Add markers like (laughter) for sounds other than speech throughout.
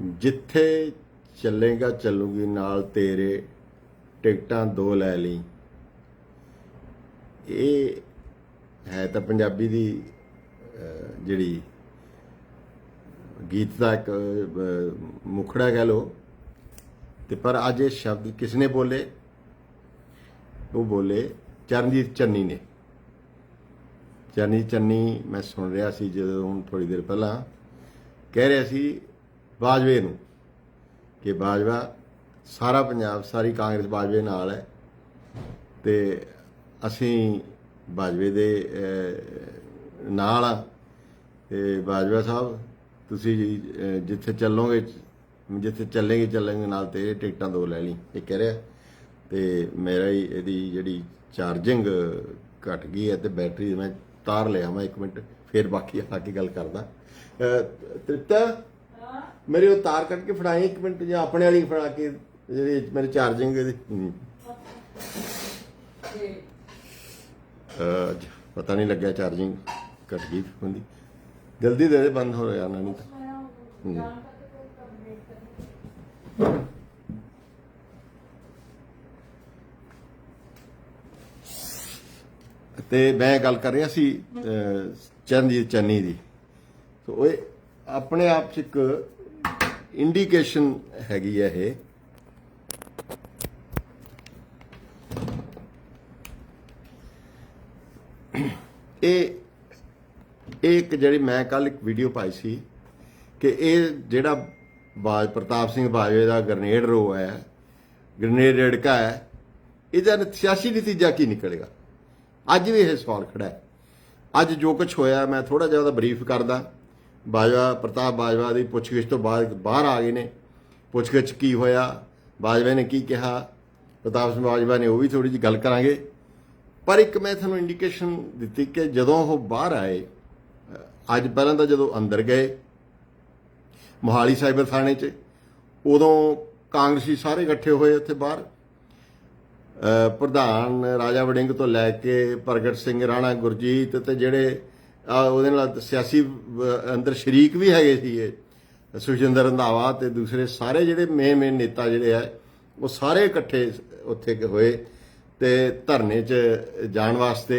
ਜਿੱਥੇ ਚੱਲੇਗਾ ਚੱਲੂਗੀ ਨਾਲ ਤੇਰੇ ਟਿਕਟਾਂ ਦੋ ਲੈ ਲਈ। ਇਹ ਹੈ ਤਾਂ ਪੰਜਾਬੀ ਦੀ ਜਿਹੜੀ ਗੀਤ ਦਾ ਇੱਕ ਅਹ, ਮੁਖੜਾ ਕਹਿ ਲੋ ਤੇ ਪਰ ਅੱਜ ਇਹ ਸ਼ਬਦ ਕਿਸ ਨੇ ਬੋਲੇ? ਉਹ ਬੋਲੇ ਚਰਨਜੀਤ ਚੰਨੀ ਨੇ। ਚਰਨਜੀਤ ਚੰਨੀ ਮੈਂ ਸੁਣ ਰਿਹਾ ਸੀ ਜਦੋਂ ਹੁਣ ਥੋੜੀ ਦੇਰ ਪਹਿਲਾਂ। ਕਹਿ ਰਿਹਾ ਸੀ ਬਾਜਵੇ ਨੂੰ ਕਿ ਬਾਜਵਾ ਸਾਰਾ ਪੰਜਾਬ ਸਾਰੀ ਕਾਂਗਰਸ ਬਾਜਵੇ ਨਾਲ ਹੈ ਤੇ ਅਸੀਂ ਬਾਜਵੇ ਦੇ ਨਾਲ ਆ ਤੇ ਬਾਜਵਾ ਸਾਹਿਬ ਤੁਸੀਂ ਅਹ, ਜਿੱਥੇ ਚੱਲੋਗੇ ਜਿੱਥੇ ਚੱਲੇਗੇ ਚੱਲਾਂਗੇ ਨਾਲ ਤੇ ਟਿਕਟਾਂ ਦੋ ਲੈ ਲਈ ਇਹ ਕਹਿ ਰਿਹਾ। ਤੇ ਮੇਰਾ ਹੀ ਇਹਦੀ ਜਿਹੜੀ ਚਾਰਜਿੰਗ ਘਟ ਗਈ ਹੈ ਤੇ ਬੈਟਰੀ ਮੈਂ ਤਾਰ ਲਿਆ ਮੈਂ 1 ਮਿੰਟ ਫਿਰ ਬਾਕੀ ਆ ਕੇ ਗੱਲ ਕਰਦਾ। ਅਹ, ਤ੍ਰਿਪਤਾ ਮੇਰੀ ਉਹ ਤਾਰ ਕੱਟ ਕੇ ਫੜਾਈ ਇੱਕ ਮਿੰਟ ਜਾਂ ਆਪਣੇ ਵਾਲੀ ਫੜਾ ਕੇ ਜਿਹੜੀ ਮੇਰੀ ਚਾਰਜਿੰਗ ਇਹਦੀ। ਅਹ, ਪਤਾ ਨਹੀਂ ਲੱਗਿਆ ਚਾਰਜਿੰਗ ਘਟ ਗਈ ਹੁੰਦੀ। ਜਲਦੀ ਦੇ ਦੇ ਬੰਦ ਹੋ ਰਿਹਾ ਨਹੀਂ ਤਾਂ। ਹਮ। ਤੇ ਮੈਂ ਗੱਲ ਕਰ ਰਿਹਾ ਸੀ ਅਹ, ਚਰਨਜੀਤ ਚੰਨੀ ਦੀ। ਸੋ ਉਹ ਆਪਣੇ ਆਪ 'ਚ ਇੱਕ ਇੰਡੀਕੇਸ਼ਨ ਹੈਗੀ ਹੈ ਇਹ। ਇਹ ਇੱਕ ਜਿਹੜੀ ਮੈਂ ਕੱਲ ਇੱਕ ਵੀਡੀਓ ਪਾਈ ਸੀ ਕਿ ਇਹ ਜਿਹੜਾ ਬਾਜ, ਪ੍ਰਤਾਪ ਸਿੰਘ ਬਾਜਵੇ ਦਾ ਗ੍ਰਨੇਡ ਰੋ ਹੈ ਗ੍ਰਨੇਡ ਰੜਕਾ ਹੈ, ਇਹਦਾ ਸਿਆਸੀ ਨਤੀਜਾ ਕੀ ਨਿਕਲੇਗਾ? ਅੱਜ ਵੀ ਇਹ ਸਵਾਲ ਖੜਾ ਹੈ। ਅੱਜ ਜੋ ਕੁਝ ਹੋਇਆ, ਮੈਂ ਥੋੜਾ ਜਿਹਾ ਉਹਦਾ ਬਰੀਫ ਕਰਦਾ। ਬਾਜਵਾ ਪ੍ਰਤਾਪ ਬਾਜਵਾ ਦੀ ਪੁੱਛਗਿੱਛ ਤੋਂ ਬਾਅਦ ਬਾਹਰ ਆ ਗਏ ਨੇ। ਪੁੱਛਗਿੱਛ ਕੀ ਹੋਇਆ? ਬਾਜਵਾ ਨੇ ਕੀ ਕਿਹਾ? ਪ੍ਰਤਾਪ ਸਿੰਘ ਬਾਜਵਾ ਨੇ ਉਹ ਵੀ ਥੋੜੀ ਜਿਹੀ ਗੱਲ ਕਰਾਂਗੇ। ਪਰ ਇੱਕ ਮੈਂ ਤੁਹਾਨੂੰ ਇੰਡੀਕੇਸ਼ਨ ਦਿੱਤੀ ਕਿ ਜਦੋਂ ਉਹ ਬਾਹਰ ਆਏ ਅੱਜ ਪਹਿਲਾਂ ਤਾਂ ਜਦੋਂ ਅੰਦਰ ਗਏ, ਮੋਹਾਲੀ ਸਾਈਬਰ ਥਾਣੇ 'ਚ, ਉਦੋਂ ਕਾਂਗਰਸੀ ਸਾਰੇ ਇਕੱਠੇ ਹੋਏ ਉੱਥੇ ਬਾਹਰ। ਪ੍ਰਧਾਨ ਰਾਜਾ ਵੜਿੰਗ ਤੋਂ ਲੈ ਕੇ ਪ੍ਰਗਟ ਸਿੰਘ, ਰਾਣਾ ਗੁਰਜੀਤ ਤੇ ਜਿਹੜੇ ਉਹਦੇ ਨਾਲ ਸਿਆਸੀ ਅੰਦਰ ਸ਼ਰੀਕ ਵੀ ਹੈਗੇ ਸੀਗੇ। ਸੁਖਜਿੰਦਰ ਰੰਧਾਵਾ ਤੇ ਦੂਸਰੇ ਸਾਰੇ ਜਿਹੜੇ ਮੇਨ ਮੇਨ ਨੇਤਾ ਜਿਹੜੇ ਆ, ਉਹ ਸਾਰੇ ਇਕੱਠੇ ਉੱਥੇ ਹੋਏ ਤੇ ਧਰਨੇ 'ਚ ਜਾਣ ਵਾਸਤੇ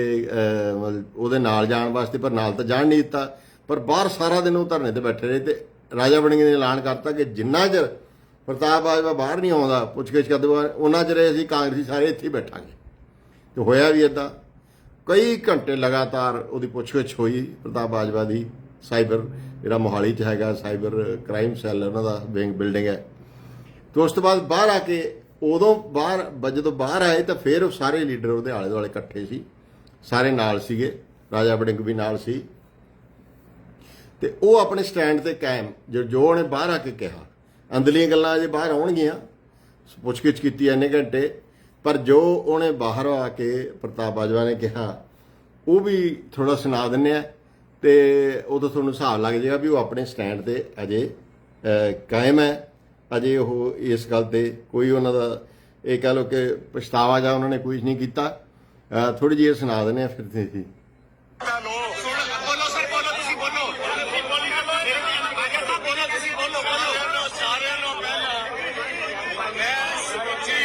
ਮਤਲਬ ਉਹਦੇ ਨਾਲ ਜਾਣ ਵਾਸਤੇ, ਪਰ ਨਾਲ ਤਾਂ ਜਾਣ ਨਹੀਂ ਦਿੱਤਾ। ਪਰ ਬਾਹਰ ਸਾਰਾ ਦਿਨ ਉਹ ਧਰਨੇ ਤੇ ਬੈਠੇ ਰਹੇ ਤੇ ਰਾਜਾ ਵੜਿੰਗ ਨੇ ਐਲਾਨ ਕਰਤਾ ਕਿ ਜਿੰਨਾ ਚਿਰ ਪ੍ਰਤਾਪ ਬਾਜਵਾ ਬਾਹਰ ਨਹੀਂ ਆਉਂਦਾ, ਪੁੱਛਗਿੱਛ ਕਰਦੇ ਬਾਅਦ ਉਹਨਾਂ ਚਿਰ ਅਸੀਂ ਕਾਂਗਰਸੀ ਸਾਰੇ ਇੱਥੇ ਹੀ ਬੈਠਾਂਗੇ। ਤੇ ਹੋਇਆ ਵੀ ਇਦਾਂ ਕਈ ਘੰਟੇ ਲਗਾਤਾਰ ਉਹਦੀ ਪੁੱਛਗਿੱਛ ਹੋਈ ਪ੍ਰਤਾਪ ਬਾਜਵਾ ਦੀ, ਸਾਈਬਰ, ਜਿਹੜਾ ਮੋਹਾਲੀ 'ਚ ਹੈਗਾ, ਸਾਈਬਰ ਕ੍ਰਾਈਮ ਸੈੱਲ, ਉਹਨਾਂ ਦਾ ਵਿੰਗ ਬਿਲਡਿੰਗ ਹੈ। ਤੇ ਉਸ ਤੋਂ ਬਾਅਦ ਬਾਹਰ ਆ ਕੇ ਉਦੋਂ ਬਾਹਰ ਜਦੋਂ ਬਾਹਰ ਆਏ ਤਾਂ ਫਿਰ ਉਹ ਸਾਰੇ ਲੀਡਰ ਉਹਦੇ ਆਲੇ ਦੁਆਲੇ ਇਕੱਠੇ ਸੀ। ਸਾਰੇ ਨਾਲ ਸੀਗੇ, ਰਾਜਾ ਵੜਿੰਗ ਵੀ ਨਾਲ ਸੀ। ਤੇ ਉਹ ਆਪਣੇ ਸਟੈਂਡ ਤੇ ਕਾਇਮ, ਜੋ ਜੋ ਉਹਨੇ ਬਾਹਰ ਆ ਕੇ ਕਿਹਾ। ਅੰਦਰਲੀਆਂ ਗੱਲਾਂ ਅਜੇ ਬਾਹਰ ਆਉਣਗੀਆਂ। ਪੁੱਛਗਿੱਛ ਕੀਤੀ ਐਨੇ ਘੰਟੇ। ਪਰ ਜੋ ਉਹਨੇ ਬਾਹਰ ਆ ਕੇ ਪ੍ਰਤਾਪ ਬਾਜਵਾ ਨੇ ਕਿਹਾ, ਉਹ ਵੀ ਥੋੜਾ ਸੁਣਾ ਦਿੰਨੇ ਆ ਤੇ ਉਦੋਂ ਤੁਹਾਨੂੰ ਹਿਸਾਬ ਲੱਗ ਜਾਏਗਾ ਵੀ ਉਹ ਆਪਣੇ ਸਟੈਂਡ ਤੇ ਅਜੇ ਕਾਇਮ ਹੈ। ਅਜੇ ਉਹ ਇਸ ਗੱਲ ਤੇ ਕੋਈ ਉਹਨਾਂ ਦਾ, ਇਹ ਕਹ ਲੋ ਕਿ ਪਛਤਾਵਾ ਜਾਂ ਉਹਨਾਂ ਨੇ ਕੁਝ ਨਹੀਂ ਕੀਤਾ। ਥੋੜੀ ਜਿਹੀ ਸੁਣਾ ਦਿੰਨੇ ਆ ਫਿਰ ਤੁਸੀਂ ਬੋਲੋ ਸਰ ਬੋਲੋ ਤੁਸੀਂ ਬੋਲੋ ਆਜਾ ਬੋਲੋ ਤੁਸੀਂ ਬੋਲੋ ਬੋਲੋ ਸਾਰਿਆਂ ਨੂੰ ਪਹਿਲਾਂ ਮੈਂ ਸਮੁੱਚੀ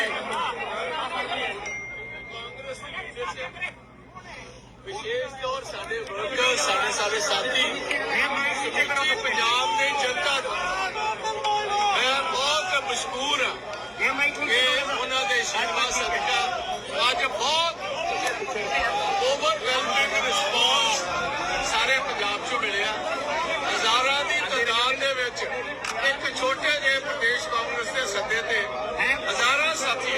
ਵਿਸ਼ੇਸ਼ ਤੌਰ ਸਾਡੇ ਵਰਕਰ ਸਾਡੇ ਸਾਰੇ ਸਾਥੀ ਸਮੁੱਚੀ ਪੰਜਾਬ ਦੇ ਜਨਤਾ ਨੂੰ ਮੈਂ ਬਹੁਤ ਮਸ਼ਕੂਰ ਹਾਂ ਕਿ ਉਹਨਾਂ ਦੇ ਸ਼ਿਕਵਾ ਸਦਕਾ ਅੱਜ ਬਹੁਤ ਓਵਰਵੈਲਮਿੰਗ ਰਿਸਪੌਂਸ ਸਾਰੇ ਪੰਜਾਬ 'ਚੋਂ ਮਿਲਿਆ। ਹਜ਼ਾਰਾਂ ਦੀ ਤਾਦਾਦ ਦੇ ਵਿੱਚ ਇੱਕ ਛੋਟੇ ਜਿਹੇ ਪ੍ਰਦੇਸ਼ ਕਾਂਗਰਸ ਦੇ ਸੱਦੇ ਤੇ ਹਜ਼ਾਰਾਂ ਸਾਥੀ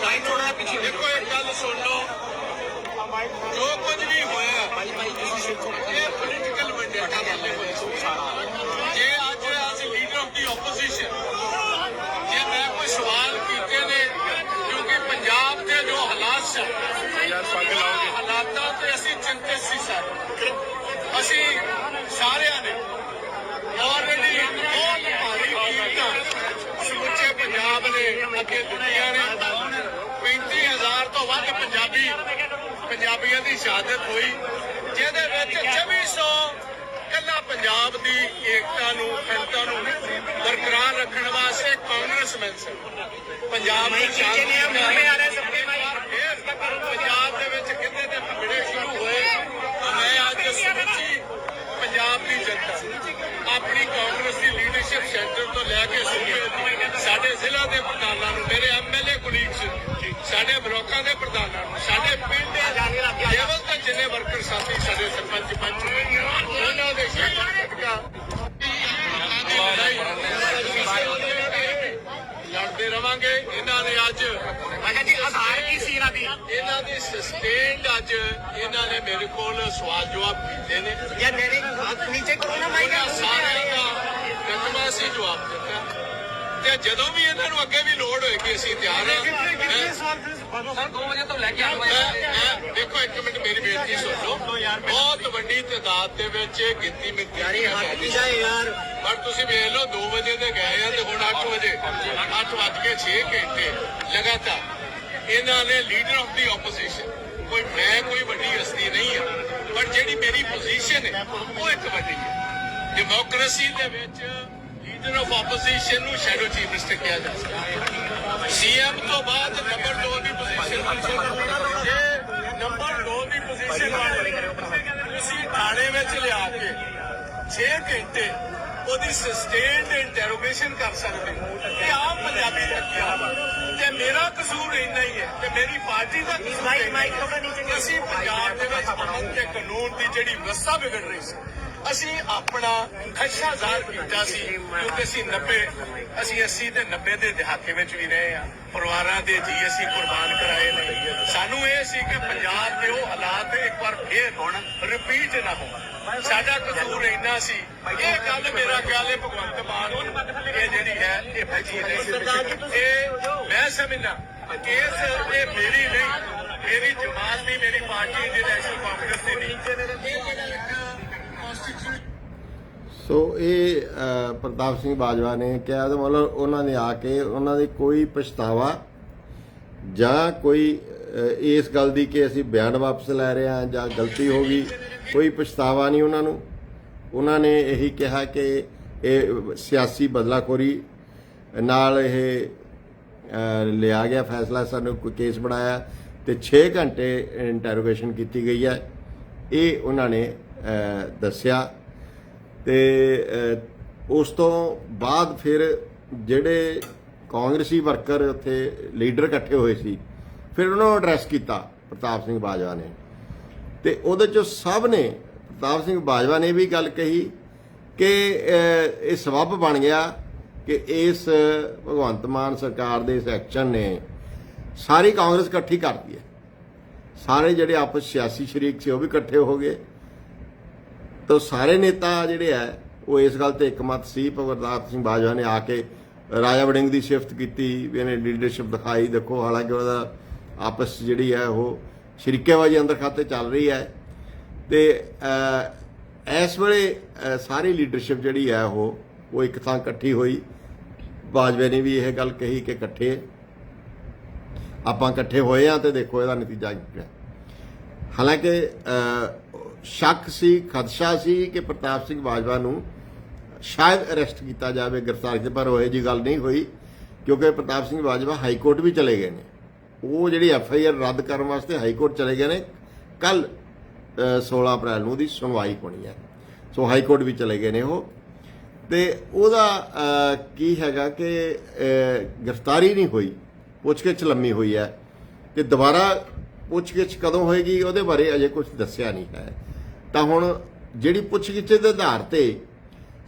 ਸਾਈ ਥੋੜਾ ਪਿੱਛੇ ਦੇਖੋ ਇੱਕ ਗੱਲ ਸੁਣ ਲਓ। ਜੋ ਕੁਝ ਵੀ ਹੋਇਆ ਇਹ ਪੋਲੀਟੀਕਲ ਵੈਂਡੇਟਾ ਵਾਲੇ ਜੇ ਅੱਜ as leader of the opposition ਜੇ ਮੈਂ ਕੋਈ ਸਵਾਲ ਕੀਤੇ ਨੇ ਕਿਉਂਕਿ ਪੰਜਾਬ ਦੇ ਜੋ ਹਾਲਾਤ ਸਨ ਹਾਲਾਤਾਂ ਤੇ ਅਸੀਂ ਚਿੰਤਿਤ ਸੀ ਸਰ। ਅਸੀਂ ਸਾਰਿਆਂ ਨੇ ਆਲਰੇਡੀ ਬਹੁਤ ਭਾਰੀ ਕੀਮਤਾਂ ਸਮੁੱਚੇ ਪੰਜਾਬ ਨੇ ਅੱਗੇ ਦਿੱਤੀਆਂ ਨੇ। 35000 ਤੋਂ ਵੱਧ ਪੰਜਾਬੀ ਪੰਜਾਬੀਆਂ ਦੀ ਸ਼ਹਾਦਤ ਹੋਈ ਜਿਹਦੇ ਵਿੱਚ 2400 ਕੱਲਾ ਪੰਜਾਬ ਦੀ ਏਕਤਾ ਨੂੰ ਅਖੰਡਤਾ ਨੂੰ ਬਰਕਰਾਰ ਰੱਖਣ ਵਾਸਤੇ ਕਾਂਗਰਸਮੈਨ ਸਨ ਪੰਜਾਬ ਦੀ ਸ਼ਾਂਤੀ ਪੰਜਾਬ ਦੇ ਵਿੱਚ ਕਿਤੇ ਤੇ ਭੰਗੜੇ ਸ਼ੁਰੂ ਹੋਏ ਮੈਂ ਅੱਜ ਸਮੁੱਚੀ ਪੰਜਾਬ ਦੀ ਜਨਤਾ ਆਪਣੀ ਕਾਂਗਰਸ ਦੀ ਲੀਡਰਸ਼ਿਪ ਸੈਂਟਰ ਤੋਂ ਲੈ ਕੇ ਸੂਬੇ ਸਾਡੇ ਜ਼ਿਲ੍ਹਾ ਦੇ ਪ੍ਰਧਾਨਾਂ ਨੂੰ ਮੇਰੇ ਐਮਐਲਏ ਕੁਲੀਗਸ ਸਾਡੇ ਬਲੋਕਾਂ ਦੇ ਪ੍ਰਧਾਨਾਂ ਨੂੰ ਸਾਡੇ ਪਿੰਡ ਦੇ ਲੈਵਲ ਤੇ ਜਿੰਨੇ ਵਰਕਰ ਸਾਥੀ ਸਾਡੇ ਸਰਪੰਚ ਪੰਚ ਉਹਨਾਂ ਦੇ ਸਦਕਾ ਲੜਦੇ ਰਵਾਂਗੇ ਇਹਨਾਂ ਨੇ ਅੱਜ ਅੱਛਾ ਜੀ ਆਧਾਰ ਕੀ ਸੀ ਇਹਨਾਂ ਦੀ? ਇਹਨਾਂ ਦੀ ਸਸਟੇਨਡ ਅੱਜ ਇਹਨਾਂ ਨੇ ਮੇਰੇ ਕੋਲ ਸਵਾਲ ਜਵਾਬ ਕੀਤੇ ਨੇ। ਯਾ ਮੇਰੇ ਨੀਚੇ ਕਰੋ ਨਾ ਮਾਈਕ ਸਾਰਿਆਂ ਦਾ ਕਦਮਾ ਸੀ ਜਵਾਬ ਦਿੱਤਾ। ਤੇ ਜਦੋਂ ਵੀ ਇਹਨਾਂ ਨੂੰ ਅੱਗੇ ਵੀ ਲੋੜ ਹੋਏਗੀ ਅਸੀਂ ਤਿਆਰ ਹਾਂ। ਸਰ 2 ਵਜੇ ਤੋਂ ਲੈ ਕੇ 8 ਮੈਂ- ਮੈਂ- ਦੇਖੋ ਇੱਕ ਮਿੰਟ ਮੇਰੀ ਬੇਨਤੀ ਸੁਣ ਲਓ। ਬਹੁਤ ਵੱਡੀ ਤਾਦਾਦ ਦੇ ਵਿੱਚ ਗਿਣਤੀ ਮਿਲਦੀ ਯਾਰੀ ਵੀ ਜਾਏ ਯਾਰ। ਪਰ ਤੁਸੀਂ ਵੇਖ ਲਓ 2 ਵਜੇ ਦੇ ਗਏ ਆ ਤੇ ਹੁਣ 8 ਵਜੇ। 8 ਵੱਜ ਕੇ 6 ਘੰਟੇ ਲਗਾਤਾਰ। ਇਹਨਾਂ ਨੇ ਲੀਡਰ ਆਫ ਦੀ ਆਪੋਜੀਸ਼ਨ ਕੋਈ ਮੈਂ ਕੋਈ ਵੱਡੀ ਹਸਤੀ ਨਹੀਂ ਆ। ਪਰ ਜਿਹੜੀ ਮੇਰੀ ਪੋਜੀਸ਼ਨ ਹੈ ਉਹ ਇੱਕ ਵੱਡੀ ਹੈ। ਡੈਮੋਕ੍ਰੇਸੀ ਦੇ ਵਿੱਚ ਲੀਡਰ ਆਫ ਆਪੋਜੀਸ਼ਨ ਨੂੰ ਸ਼ੈਡੋ ਚੀਫ ਮਿਨਿਸਟਰ ਕਿਹਾ ਜਾ ਸਕਦਾ ਸੀਐਮ ਤੋਂ ਬਾਅਦ ਨੰਬਰ 2 ਦੀ ਪੋਜੀਸ਼ਨ ਜੇ ਨੰਬਰ 2 ਦੀ ਪੋਜੀਸ਼ਨ ਵਾਲੇ ਤੁਸੀਂ ਥਾਣੇ ਵਿੱਚ ਲਿਆ ਕੇ 6 ਘੰਟੇ ਉਹਦੀ ਸਸਟੇਨਡ ਇੰਟਰੋਗੇਸ਼ਨ ਕਰ ਸਕਦੇ। ਇਹ ਆਮ ਪੰਜਾਬੀ ਦਾ ਕਿਹਾ ਤੇ ਮੇਰਾ ਕਸੂਰ ਇੰਨਾ ਹੀ ਹੈ ਤੇ ਮੇਰੀ ਪਾਰਟੀ ਦਾ ਕਸੂਰ ਮਾਈਕ- ਮਾਈਕ। ਥੋੜ੍ਹਾ ਨੀਚੇ। ਅਸੀਂ ਪੰਜਾਬ ਦੇ ਵਿੱਚ ਅਮਨ ਤੇ ਕਾਨੂੰਨ ਦੀ ਜਿਹੜੀ ਵਿਵਸਥਾ ਵਿਗੜ ਰਹੀ ਸੀ ਅਸੀਂ ਆਪਣਾ ਖਦਸ਼ਾ ਜ਼ਾਹਰ ਕੀਤਾ ਸੀ, ਕਿਉਂਕਿ ਅਸੀਂ 90 ਅਸੀਂ 80 ਤੇ 90 ਦੇ ਦਹਾਕੇ ਵਿੱਚ ਵੀ ਰਹੇ ਆ ਪਰਿਵਾਰਾਂ ਦੇ ਜੀ ਅਸੀਂ ਕੁਰਬਾਨ ਕਰਾਏ ਨੇ। ਸਾਨੂੰ ਇਹ ਸੀ ਕਿ ਪੰਜਾਬ ਦੇ ਉਹ ਹਾਲਾਤ ਇੱਕ ਵਾਰ ਫੇਰ ਹੋਣ ਰਿਪੀਟ ਨਾ ਹੋਣ। ਸਾਡਾ ਕਸੂਰ ਇੰਨਾ ਸੀ। ਇਹ ਗੱਲ ਮੇਰਾ ਖਿਆਲ ਹੈ ਭਗਵੰਤ ਮਾਨ, ਇਹ ਜਿਹੜੀ ਹੈ, ਇਹ ਫੈਜੀ ਨੇ ਇਹ ਮੈਂ ਸਮਝਣਾ ਕੇਸ ਇਹ ਮੇਰੀ ਨਹੀਂ, ਮੇਰੀ ਜਮਾਤ ਦੀ ਮੇਰੀ ਪਾਰਟੀ ਦੀ ਨੈਸ਼ਨਲ ਕਾਂਗਰਸ ਦੀ ਨਹੀਂ ਇਹ ਜਿਹੜਾ ਇੱਕ constitution ਸੋ ਇਹ ਪ੍ਰਤਾਪ ਸਿੰਘ ਬਾਜਵਾ ਨੇ ਕਿਹਾ ਤਾਂ ਮਤਲਬ ਉਹਨਾਂ ਨੇ ਆ ਕੇ ਉਹਨਾਂ ਦੀ ਕੋਈ ਪਛਤਾਵਾ ਜਾਂ ਕੋਈ ਇਸ ਗੱਲ ਦੀ ਕਿ ਅਸੀਂ ਬਿਆਨ ਵਾਪਸ ਲੈ ਰਹੇ ਹਾਂ ਜਾਂ ਗਲਤੀ ਹੋ ਗਈ, ਕੋਈ ਪਛਤਾਵਾ ਨਹੀਂ ਉਹਨਾਂ ਨੂੰ। ਉਹਨਾਂ ਨੇ ਇਹੀ ਕਿਹਾ ਕਿ ਇਹ ਸਿਆਸੀ ਬਦਲਾਖੋਰੀ ਨਾਲ ਇਹ ਲਿਆ ਗਿਆ ਫੈਸਲਾ, ਸਾਨੂੰ ਕੋਈ ਕੇਸ ਬਣਾਇਆ ਤੇ 6 ਘੰਟੇ ਇੰਟਰੋਗੇਸ਼ਨ ਕੀਤੀ ਗਈ ਹੈ। ਇਹ ਉਹਨਾਂ ਨੇ ਦੱਸਿਆ। ਤੇ ਉਸ ਤੋਂ ਬਾਅਦ ਫਿਰ ਜਿਹੜੇ ਕਾਂਗਰਸੀ ਵਰਕਰ ਉੱਥੇ ਲੀਡਰ ਇਕੱਠੇ ਹੋਏ ਸੀ, ਫਿਰ ਉਹਨਾਂ ਨੂੰ ਐਡਰੈਸ ਕੀਤਾ ਪ੍ਰਤਾਪ ਸਿੰਘ ਬਾਜਵਾ ਨੇ। ਤੇ ਉਹਦੇ ਚੋਂ ਸਭ ਨੇ, ਪ੍ਰਤਾਪ ਸਿੰਘ ਬਾਜਵਾ ਨੇ ਵੀ ਗੱਲ ਕਹੀ ਕਿ ਇਹ ਸਬੱਬ ਬਣ ਗਿਆ ਕਿ ਇਸ ਭਗਵੰਤ ਮਾਨ ਸਰਕਾਰ ਦੇ ਇਸ ਐਕਸ਼ਨ ਨੇ ਸਾਰੀ ਕਾਂਗਰਸ ਇਕੱਠੀ ਕਰਤੀ ਹੈ। ਸਾਰੇ ਜਿਹੜੇ ਆਪਸ ਸਿਆਸੀ ਸ਼ਰੀਕ ਸੀ ਉਹ ਵੀ ਇਕੱਠੇ ਹੋ ਗਏ। ਤਾਂ ਸਾਰੇ ਨੇਤਾ ਜਿਹੜੇ ਆ, ਉਹ ਇਸ ਗੱਲ ਤੇ ਇਕਮਤ ਸੀ। ਪ੍ਰਤਾਪ ਸਿੰਘ ਬਾਜਵਾ ਨੇ ਆ ਕੇ ਰਾਜਾ ਵੜਿੰਗ ਦੀ ਸ਼ਿਫਟ ਕੀਤੀ, ਵੀ ਇਹਨੇ ਲੀਡਰਸ਼ਿਪ ਦਿਖਾਈ। ਦੇਖੋ, ਹਾਲਾਂਕਿ ਉਹਦਾ ਆਪਸ ਜਿਹੜੀ ਹੈ ਉਹ ਸ਼ਰੀਕੇਬਾਜ਼ੀ ਅੰਦਰ ਖਾਤੇ ਚੱਲ ਰਹੀ ਹੈ ਤੇ ਇਸ ਵੇਲੇ ਸਾਰੀ ਲੀਡਰਸ਼ਿਪ ਜਿਹੜੀ ਹੈ ਉਹ ਉਹ ਇੱਕ ਥਾਂ ਇਕੱਠੀ ਹੋਈ। ਬਾਜਵੇ ਨੇ ਵੀ ਇਹ ਗੱਲ ਕਹੀ ਕਿ ਇਕੱਠੇ ਆਪਾਂ ਇਕੱਠੇ ਹੋਏ ਆ ਤੇ ਦੇਖੋ ਇਹਦਾ ਨਤੀਜਾ ਕੀ ਹੈ ਹਾਲਾਂਕਿ ਸ਼ੱਕ ਸੀ, ਖਦਸ਼ਾ ਸੀ ਕਿ ਪ੍ਰਤਾਪ ਸਿੰਘ ਬਾਜਵਾ ਨੂੰ ਸ਼ਾਇਦ ਅਰੈਸਟ ਕੀਤਾ ਜਾਵੇ ਗ੍ਰਿਫਤਾਰ ਕੀਤਾ, ਪਰ ਉਹ ਜੀ ਗੱਲ ਨਹੀਂ ਹੋਈ, ਕਿਉਂਕਿ ਪ੍ਰਤਾਪ ਸਿੰਘ ਬਾਜਵਾ ਹਾਈ ਕੋਰਟ ਵੀ ਚਲੇ ਗਏ ਨੇ। ਉਹ ਜਿਹੜੀ ਐਫ ਆਈ ਆਰ ਰੱਦ ਕਰਨ ਵਾਸਤੇ ਹਾਈ ਕੋਰਟ ਚਲੇ ਗਏ ਨੇ ਕੱਲ 16 ਅਪ੍ਰੈਲ ਨੂੰ ਉਹਦੀ ਸੁਣਵਾਈ ਹੋਣੀ ਹੈ। ਸੋ ਹਾਈ ਕੋਰਟ ਵੀ ਚਲੇ ਗਏ ਨੇ ਉਹ। ਤੇ ਉਹਦਾ ਕੀ ਹੈਗਾ ਕਿ ਗ੍ਰਿਫਤਾਰੀ ਨਹੀਂ ਹੋਈ, ਪੁੱਛਗਿੱਛ ਲੰਮੀ ਹੋਈ ਹੈ। ਤੇ ਦੁਬਾਰਾ ਪੁੱਛਗਿੱਛ ਕਦੋਂ ਹੋਏਗੀ, ਉਹਦੇ ਬਾਰੇ ਅਜੇ ਕੁਝ ਦੱਸਿਆ ਨਹੀਂ ਹੈ। ਤਾਂ ਹੁਣ ਜਿਹੜੀ ਪੁੱਛਗਿੱਛ ਦੇ ਆਧਾਰ ਤੇ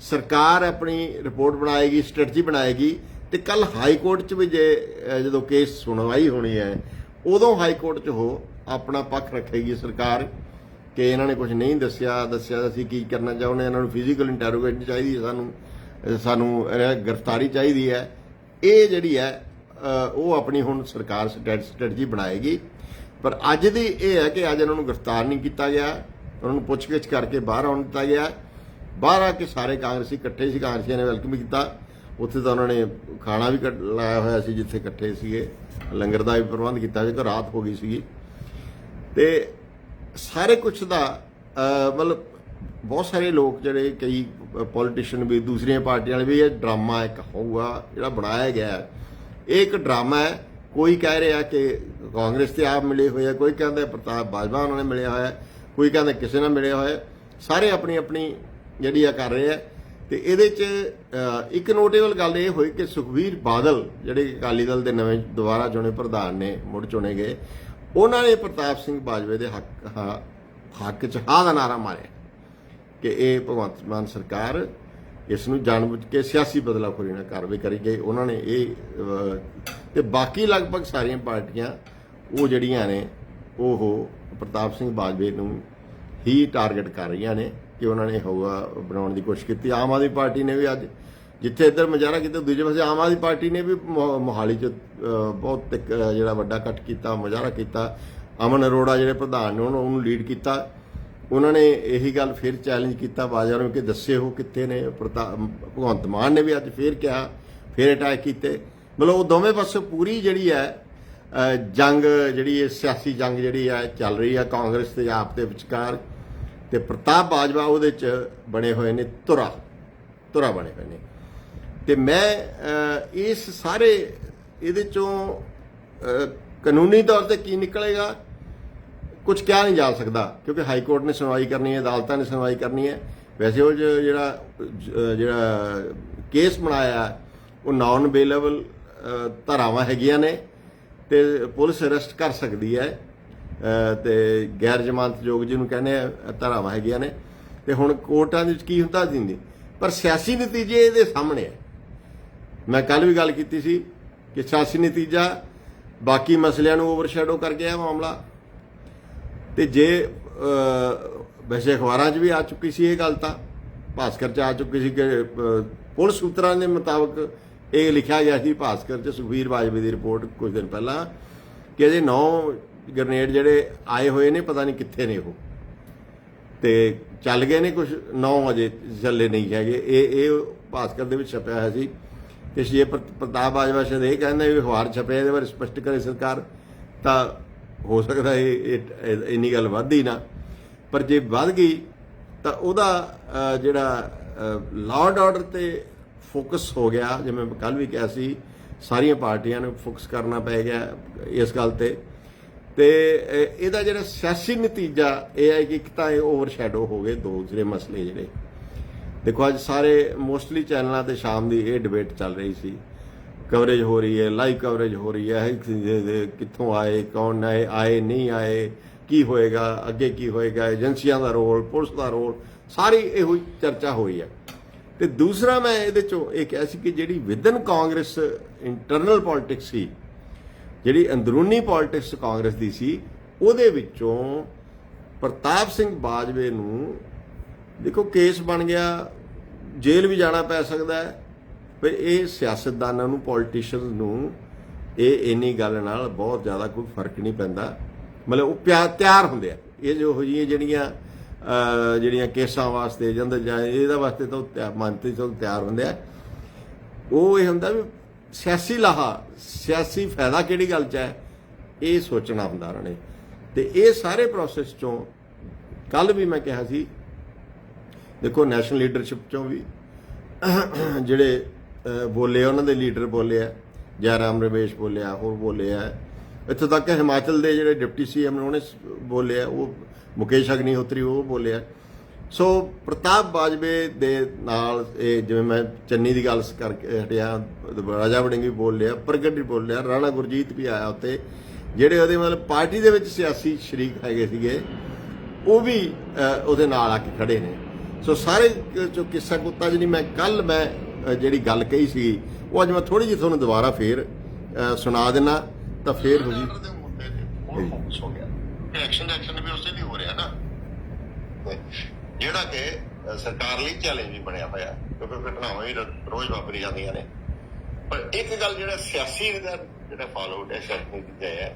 ਸਰਕਾਰ ਆਪਣੀ ਰਿਪੋਰਟ ਬਣਾਏਗੀ, ਸਟ੍ਰੈਟਜੀ ਬਣਾਏਗੀ ਤੇ ਕੱਲ ਹਾਈ ਕੋਰਟ 'ਚ ਵੀ ਜੇ ਜਦੋਂ ਕੇਸ ਸੁਣਵਾਈ ਹੋਣੀ ਹੈ, ਉਦੋਂ ਹਾਈ ਕੋਰਟ 'ਚ ਉਹ ਆਪਣਾ ਪੱਖ ਰੱਖੇਗੀ ਸਰਕਾਰ ਕਿ ਇਹਨਾਂ ਨੇ ਕੁਝ ਨਹੀਂ ਦੱਸਿਆ ਦੱਸਿਆ ਅਸੀਂ ਕੀ ਕਰਨਾ ਚਾਹੁੰਦੇ ਇਹਨਾਂ ਨੂੰ ਫਿਜ਼ੀਕਲ ਇੰਟਰੋਗੇਸ਼ਨ ਚਾਹੀਦੀ ਹੈ ਸਾਨੂੰ ਸਾਨੂੰ ਗ੍ਰਿਫਤਾਰੀ ਚਾਹੀਦੀ ਹੈ। ਇਹ ਜਿਹੜੀ ਹੈ ਉਹ ਆਪਣੀ ਹੁਣ ਸਰਕਾਰ ਸਟ੍ਰੈਟਜੀ ਬਣਾਏਗੀ। ਪਰ ਅੱਜ ਦੀ ਇਹ ਹੈ ਕਿ ਅੱਜ ਇਹਨਾਂ ਨੂੰ ਗ੍ਰਿਫਤਾਰ ਨਹੀਂ ਕੀਤਾ ਗਿਆ। ਉਹਨਾਂ ਨੂੰ ਪੁੱਛਗਿੱਛ ਕਰਕੇ ਬਾਹਰ ਆਉਣ ਦਿੱਤਾ ਗਿਆ ਬਾਹਰ ਆ ਕੇ ਸਾਰੇ ਕਾਂਗਰਸੀ ਇਕੱਠੇ ਸੀ, ਕਾਂਗਰਸੀਆਂ ਨੇ ਵੈਲਕਮ ਕੀਤਾ। ਉੱਥੇ ਤਾਂ ਉਹਨਾਂ ਨੇ ਖਾਣਾ ਵੀ ਕੱਢ- ਲਾਇਆ ਹੋਇਆ ਸੀ, ਜਿੱਥੇ ਇਕੱਠੇ ਸੀਗੇ। ਲੰਗਰ ਦਾ ਵੀ ਪ੍ਰਬੰਧ ਕੀਤਾ ਸੀ ਕਿ ਰਾਤ ਹੋ ਗਈ ਸੀਗੀ। ਤੇ ਸਾਰੇ ਕੁਝ ਦਾ ਮਤਲਬ ਬਹੁਤ ਸਾਰੇ ਲੋਕ ਜਿਹੜੇ ਕਈ ਪੋਲੀਟੀਸ਼ੀਅਨ ਵੀ, ਦੂਸਰੀਆਂ ਪਾਰਟੀਆਂ ਵਾਲੇ ਵੀ, ਇਹ ਡਰਾਮਾ ਇੱਕ ਹੋਊਗਾ, ਜਿਹੜਾ ਬਣਾਇਆ ਗਿਆ ਇਹ ਇੱਕ ਡਰਾਮਾ ਹੈ। ਕੋਈ ਕਹਿ ਰਿਹਾ ਕਿ ਕਾਂਗਰਸ ਤੇ ਆਪ ਮਿਲੇ ਹੋਏ ਆ, ਕੋਈ ਕਹਿੰਦਾ ਪ੍ਰਤਾਪ ਬਾਜਵਾ ਉਹਨਾਂ ਨੇ ਮਿਲਿਆ ਹੋਇਆ ਕੋਈ ਕਹਿੰਦਾ ਕਿਸੇ ਨਾਲ ਮਿਲਿਆ ਹੋਇਆ ਸਾਰੇ ਆਪਣੀ ਆਪਣੀ ਜਿਹੜੀ ਆ ਕਰ ਰਹੇ ਆ। ਤੇ ਇਹਦੇ ਚ ਇੱਕ ਨੋਟੇਬਲ ਗੱਲ ਇਹ ਹੋਈ ਕਿ ਸੁਖਵੀਰ ਬਾਦਲ ਜਿਹੜੇ ਅਕਾਲੀ ਦਲ ਦੇ ਨਵੇਂ ਦੁਬਾਰਾ ਚੁਣੇ ਪ੍ਰਧਾਨ ਨੇ ਮੁੜ ਚੁਣੇ ਗਏ ਉਹਨਾਂ ਨੇ ਪ੍ਰਤਾਪ ਸਿੰਘ ਬਾਜਵੇ ਦੇ ਹੱਕ ਹਾ- ਹੱਕ ਚ ਹਾਂ ਦਾ ਨਾਰਾ ਮਾਰਿਆ ਕਿ ਇਹ ਭਗਵੰਤ ਮਾਨ ਸਰਕਾਰ ਇਸ ਨੂੰ ਜਾਣਬੁੱਝ ਕੇ ਸਿਆਸੀ ਬਦਲਾਖੋਰੀ ਨਾਲ ਕਾਰਵਾਈ ਕਰੀ ਗਈ। ਉਹਨਾਂ ਨੇ ਇਹ ਅਹ, ਤੇ ਬਾਕੀ ਲਗਭਗ ਸਾਰੀਆਂ ਪਾਰਟੀਆਂ ਉਹ ਜਿਹੜੀਆਂ ਨੇ ਉਹ ਪ੍ਰਤਾਪ ਸਿੰਘ ਬਾਜਵੇ ਨੂੰ ਹੀ ਟਾਰਗੇਟ ਕਰ ਰਹੀਆਂ ਨੇ ਕਿ ਉਹਨਾਂ ਨੇ ਹਵਾ ਬਣਾਉਣ ਦੀ ਕੋਸ਼ਿਸ਼ ਕੀਤੀ। ਆਮ ਆਦਮੀ ਪਾਰਟੀ ਨੇ ਵੀ ਅੱਜ ਜਿੱਥੇ ਇੱਧਰ ਮੁਜ਼ਾਹਰਾ ਕੀਤਾ, ਦੂਜੇ ਪਾਸੇ ਆਮ ਆਦਮੀ ਪਾਰਟੀ ਨੇ ਵੀ ਮੋਹ- ਮੋਹਾਲੀ 'ਚ ਬਹੁਤ ਜਿਹੜਾ ਵੱਡਾ ਇਕੱਠ ਕੀਤਾ ਮੁਜ਼ਾਹਰਾ ਕੀਤਾ। ਅਮਨ ਅਰੋੜਾ ਜਿਹੜੇ ਪ੍ਰਧਾਨ ਨੇ, ਉਹਨਾਂ, ਉਹਨੂੰ ਲੀਡ ਕੀਤਾ। ਉਹਨਾਂ ਨੇ ਇਹੀ ਗੱਲ ਫਿਰ ਚੈਲੰਜ ਕੀਤਾ, ਬਾਜਵਾ ਨੂੰ ਕਿ ਦੱਸੇ ਉਹ ਕਿੱਥੇ ਨੇ। ਪ੍ਰਤਾਪ ਭਗਵੰਤ ਮਾਨ ਨੇ ਵੀ ਅੱਜ ਫਿਰ ਕਿਹਾ, ਫਿਰ ਅਟੈਕ ਕੀਤੇ। ਮਤਲਬ ਉਹ ਦੋਵੇਂ ਪਾਸੇ ਪੂਰੀ ਜਿਹੜੀ ਹੈ ਜੰਗ ਜਿਹੜੀ ਹੈ ਸਿਆਸੀ ਜੰਗ ਜਿਹੜੀ ਹੈ ਚੱਲ ਰਹੀ ਹੈ ਕਾਂਗਰਸ ਤੇ ਆਪ ਦੇ ਵਿਚਕਾਰ। ਤੇ ਪ੍ਰਤਾਪ ਬਾਜਵਾ ਉਹਦੇ ਚ ਬਣੇ ਹੋਏ ਨੇ, ਧੁਰਾ ਧੁਰਾ ਬਣੇ ਹੋਏ ਨੇ। ਤੇ ਮੈਂ ਇਸ ਸਾਰੇ ਇਹਦੇ ਚੋਂ ਕਾਨੂੰਨੀ ਤੌਰ ਤੇ ਕੀ ਨਿਕਲੇਗਾ ਕੁਝ ਕਿਹਾ ਨਹੀਂ ਜਾ ਸਕਦਾ, ਕਿਉਂਕਿ ਹਾਈ ਕੋਰਟ ਨੇ ਸੁਣਵਾਈ ਕਰਨੀ ਹੈ, ਅਦਾਲਤਾਂ ਨੇ ਸੁਣਵਾਈ ਕਰਨੀ ਹੈ। ਵੈਸੇ ਉਹ ਜਿਹੜਾ ਜਿਹੜਾ ਕੇਸ ਬਣਾਇਆ, ਉਹ ਨਾਨ ਬੇਲੇਬਲ ਧਾਰਾਵਾਂ ਹੈਗੀਆਂ ਨੇ। ਤੇ ਪੁਲਿਸ ਅਰੈਸਟ ਕਰ ਸਕਦੀ ਹੈ ਅਹ, ਤੇ ਗੈਰ ਜ਼ਮਾਨਤਯੋਗ ਜਿਹਨੂੰ ਕਹਿੰਦੇ ਆ ਧਾਰਾਵਾਂ ਹੈਗੀਆਂ ਨੇ। ਤੇ ਹੁਣ ਕੋਰਟਾਂ ਦੇ ਵਿੱਚ ਕੀ ਹੁੰਦਾ ਦਿੰਦੀ ਪਰ ਸਿਆਸੀ ਨਤੀਜੇ ਇਹਦੇ ਸਾਹਮਣੇ ਹੈ ਮੈਂ ਕੱਲ ਵੀ ਗੱਲ ਕੀਤੀ ਸੀ ਕਿ ਸਿਆਸੀ ਨਤੀਜਾ ਬਾਕੀ ਮਸਲਿਆਂ ਨੂੰ ਓਵਰਸ਼ੈਡੋ ਕਰ ਗਿਆ ਮਾਮਲਾ। ਤੇ ਜੇ ਵੈਸੇ ਅਖਬਾਰਾਂ 'ਚ ਵੀ ਆ ਚੁੱਕੀ ਸੀ ਇਹ ਗੱਲ ਤਾਂ ਭਾਸਕਰ 'ਚ ਆ ਚੁੱਕੀ ਸੀ ਕਿ ਪੁਲਿਸ ਸੂਤਰਾਂ ਦੇ ਮੁਤਾਬਕ ਇਹ ਲਿਖਿਆ ਗਿਆ ਸੀ ਭਾਸਕਰ 'ਚ ਸੁਖਬੀਰ ਬਾਜਵੇ ਦੀ ਰਿਪੋਰਟ ਕੁਝ ਦਿਨ ਪਹਿਲਾਂ ਕਿ ਅਜੇ 9 ਗ੍ਰਨੇਡ ਜਿਹੜੇ ਆਏ ਹੋਏ ਨੇ, ਪਤਾ ਨਹੀਂ ਕਿੱਥੇ ਨੇ ਉਹ। ਤੇ ਚੱਲ ਗਏ ਨੇ ਕੁਝ 9 ਵਜੇ ਚੱਲੇ ਨਹੀਂ ਹੈਗੇ। ਇਹ ਇਹ ਭਾਸਕਰ ਦੇ ਵਿੱਚ ਛਪਿਆ ਹੋਇਆ ਸੀ। ਤੇ ਸ਼੍ਰੀ ਪ੍ਰਤਾਪ ਬਾਜਵਾ ਸ਼ਾਇਦ ਇਹ ਕਹਿੰਦੇ ਵੀ ਅਖਬਾਰ ਛਪਿਆ ਇਹਦੇ ਬਾਰੇ ਸਪਸ਼ਟ ਕਰੇ ਸਰਕਾਰ। ਤਾਂ ਹੋ ਸਕਦਾ ਇਹ, ਇਹ- ਇਹ- ਇੰਨੀ ਗੱਲ ਵੱਧਦੀ ਨਾ। ਪਰ ਜੇ ਵੱਧ ਗਈ ਤਾਂ ਉਹਦਾ ਜਿਹੜਾ ਲਾਅ ਐਂਡ ਆਰਡਰ ਤੇ ਫੋਕਸ ਹੋ ਗਿਆ, ਜਿਵੇਂ ਕੱਲ ਵੀ ਕਿਹਾ ਸੀ, ਸਾਰੀਆਂ ਪਾਰਟੀਆਂ ਨੂੰ ਫੋਕਸ ਕਰਨਾ ਪੈ ਗਿਆ ਇਸ ਗੱਲ ਤੇ। ਤੇ ਇਹਦਾ ਜਿਹੜਾ ਸਿਆਸੀ ਨਤੀਜਾ, ਇਹ ਹੈ ਕਿ ਇੱਕ ਤਾਂ ਇਹ ਓਵਰਸ਼ੈਡੋ ਹੋ ਗਏ ਦੂਸਰੇ ਮਸਲੇ ਜਿਹੜੇ। ਦੇਖੋ, ਅੱਜ ਸਾਰੇ ਮੋਸਟਲੀ ਚੈਨਲਾਂ ਤੇ ਸ਼ਾਮ ਦੀ ਇਹ ਡਿਬੇਟ ਚੱਲ ਰਹੀ ਸੀ। ਕਵਰੇਜ ਹੋ ਰਹੀ ਹੈ ਲਾਈਵ ਕਵਰੇਜ ਹੋ ਰਹੀ ਹੈ ਕਿੱਥੋਂ ਆਏ, ਕੌਣ ਆਏ ਆਏ, ਨਹੀਂ ਆਏ, ਕੀ ਹੋਏਗਾ, ਅੱਗੇ ਕੀ ਹੋਏਗਾ, ਏਜੰਸੀਆਂ ਦਾ ਰੋਲ, ਪੁਲਿਸ ਦਾ ਰੋਲ, ਸਾਰੀ ਇਹੋ ਹੀ ਚਰਚਾ ਹੋਈ ਹੈ। ਤੇ ਦੂਸਰਾ ਮੈਂ ਇਹਦੇ ਚੋਂ ਇਹ ਕਿਹਾ ਸੀ ਕਿ ਜਿਹੜੀ ਵਿਦਨ ਕਾਂਗਰਸ ਇੰਟਰਨਲ ਪੋਲਿਟਿਕਸ ਸੀ, ਜਿਹੜੀ ਅੰਦਰੂਨੀ ਪੋਲਿਟਿਕਸ ਕਾਂਗਰਸ ਦੀ ਸੀ, ਉਹਦੇ ਵਿੱਚੋਂ ਪ੍ਰਤਾਪ ਸਿੰਘ ਬਾਜਵੇ ਨੂੰ ਦੇਖੋ ਕੇਸ ਬਣ ਗਿਆ, ਜੇਲ੍ਹ ਵੀ ਜਾਣਾ ਪੈ ਸਕਦਾ ਹੈ ਪਰ ਇਹ ਸਿਆਸਤਦਾਨਾਂ ਨੂੰ ਪੋਲੀਟੀਸ਼ੀਅਨਸ ਨੂੰ ਇਹ ਇੰਨੀ ਗੱਲ ਨਾਲ ਬਹੁਤ ਜ਼ਿਆਦਾ ਕੋਈ ਫ਼ਰਕ ਨਹੀਂ ਪੈਂਦਾ। ਮਤਲਬ ਉਹ ਪਿਆ- ਤਿਆਰ ਹੁੰਦੇ ਆ। ਇਹ ਜੋ ਹੋ ਜਿਹੜੀਆਂ ਜਿਹੜੀਆਂ ਕੇਸਾਂ ਵਾਸਤੇ ਜਾਂਦੇ ਜਾਂ ਇਹਦਾ ਵਾਸਤੇ ਤਾਂ ਉਹ ਤਿਆ- ਮੰਤਰੀ ਤੋਂ ਤਿਆਰ ਹੁੰਦੇ ਆ। ਉਹ ਇਹ ਹੁੰਦਾ ਵੀ ਸਿਆਸੀ ਲਾਹਾ, ਸਿਆਸੀ ਫਾਇਦਾ ਕਿਹੜੀ ਗੱਲ 'ਚ ਹੈ? ਇਹ ਸੋਚਣਾ ਹੁੰਦਾ ਉਹਨਾਂ ਨੇ। ਤੇ ਇਹ ਸਾਰੇ ਪ੍ਰੋਸੈਸ ਚੋਂ ਕੱਲ ਵੀ ਮੈਂ ਕਿਹਾ ਸੀ, ਦੇਖੋ ਨੈਸ਼ਨਲ ਲੀਡਰਸ਼ਿਪ ਚੋਂ ਵੀ (coughs) ਜਿਹੜੇ ਬੋਲੇ ਉਹਨਾਂ ਦੇ ਲੀਡਰ ਬੋਲੇ ਆ, ਜੈਰਾਮ ਰਮੇਸ਼ ਬੋਲਿਆ ਹੋਰ ਬੋਲੇ ਆ। ਇੱਥੋਂ ਤੱਕ ਹਿਮਾਚਲ ਦੇ ਜਿਹੜੇ ਡਿਪਟੀ ਸੀਐਮ ਨੇ, ਉਹਨੇ ਸ- ਬੋਲੇ ਆ, ਉਹ ਮੁਕੇਸ਼ ਅਗਨੀਹੋਤਰੀ ਉਹ ਬੋਲਿਆ। ਸੋ ਪ੍ਰਤਾਪ ਬਾਜਵੇ ਦੇ ਨਾਲ ਇਹ ਜਿਵੇਂ ਮੈਂ ਚੰਨੀ ਦੀ ਗੱਲ ਕਰਕੇ ਹਟਿਆ, ਰਾਜਾ ਵੜਿੰਗ ਵੀ ਬੋਲ ਲਿਆ ਪ੍ਰਗਟ ਵੀ ਬੋਲ ਲਿਆ ਰਾਣਾ ਗੁਰਜੀਤ ਵੀ ਆਇਆ ਉੱਤੇ ਜਿਹੜੇ ਉਹਦੇ ਮਤਲਬ ਪਾਰਟੀ ਦੇ ਵਿੱਚ ਸਿਆਸੀ ਸ਼ਰੀਕ ਹੈਗੇ ਸੀਗੇ, ਉਹ ਵੀ ਉਹਦੇ ਨਾਲ ਆ ਕੇ ਖੜੇ ਨੇ। ਸੋ ਸਾਰੇ ਕ- ਜੋ ਕਿੱਸਾ ਕੁੱਤਾ ਜਿਹੜੀ ਮੈਂ ਕੱਲ ਮੈਂ ਜਿਹੜੀ ਗੱਲ ਕਹੀ ਸੀ ਉਹ ਅੱਜ ਮੈਂ ਥੋੜੀ ਜਿਹੀ ਤੁਹਾਨੂੰ ਦੁਬਾਰਾ ਫੇਰ ਸੁਣਾ ਦੇਣਾ ਤਾਂ ਫੇਰ ਹੋ ਜੀ ਹੋ ਗਿਆ। ਕਿ ਐਕਸ਼ਨ ਐਕਸ਼ਨ ਵੀ ਉਸੇ ਲਈ ਹੋ ਰਿਹਾ ਨਾ। ਜਿਹੜਾ ਕਿ ਸਰਕਾਰ ਲਈ ਚੈਲੰਜ ਵੀ ਬਣਿਆ ਹੋਇਆ, ਕਿਉਂਕਿ ਘਟਨਾਵਾਂ ਹੀ ਰੋਜ਼ ਵਾਪਰੀ ਜਾਂਦੀਆਂ ਨੇ। ਪਰ ਇੱਕ ਗੱਲ ਜਿਹੜਾ ਸਿਆਸੀ ਦਾ ਜਿਹੜਾ ਫਾਲੋ ਹੈ ਸਿਆਸੀ ਨਤੀਜਾ ਹੈ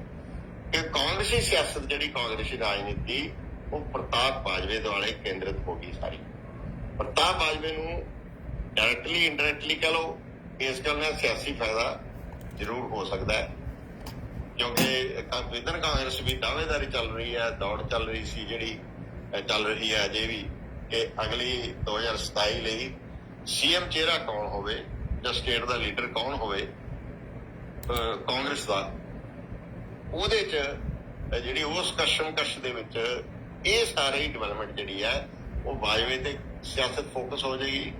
ਕਿ ਕਾਂਗਰਸੀ ਸਿਆਸਤ ਜਿਹੜੀ ਕਾਂਗਰਸੀ ਰਾਜਨੀਤੀ, ਉਹ ਪ੍ਰਤਾਪ ਬਾਜਵੇ ਦੁਆਲੇ ਕੇਂਦਰਿਤ ਹੋ ਗਈ ਸਾਰੀ। ਪ੍ਰਤਾਪ ਬਾਜਵੇ ਨੂੰ ਡਾਇਰੈਕਟਲੀ ਇਨਡਾਇਰੈਕਟਲੀ ਕਹ ਲਓ, ਇਸ ਗੱਲ ਨਾਲ ਸਿਆਸੀ ਫਾਇਦਾ ਜ਼ਰੂਰ ਹੋ ਸਕਦਾ ਹੈ। ਕਿਉਂਕਿ ਵਿਦਨ ਕਾਂਗਰਸ ਵੀ ਦਾਅਵੇਦਾਰੀ ਚੱਲ ਰਹੀ ਹੈ, ਦੌੜ ਚੱਲ ਰਹੀ ਸੀ ਜਿਹੜੀ ਚੱਲ ਰਹੀ ਹੈ ਅਜੇ ਵੀ ਕਿ ਅਗਲੀ 2027 ਲਈ ਸੀਐਮ ਚਿਹਰਾ ਕੌਣ ਹੋਵੇ ਜਾਂ ਸਟੇਟ ਦਾ ਲੀਡਰ ਕੌਣ ਹੋਵੇ ਕਾਂਗਰਸ ਦਾ, ਉਹਦੇ ਚ ਜਿਹੜੀ ਉਸ ਕਸ਼ਮਕਸ਼ ਦੇ ਵਿੱਚ ਇਹ ਸਾਰੀ ਡਿਵੈਲਪਮੈਂਟ ਜਿਹੜੀ ਹੈ, ਉਹ ਬਾਜਵੇ ਤੇ ਸਿਆਸਤ ਫੋਕਸ ਹੋ ਜਾਏਗੀ।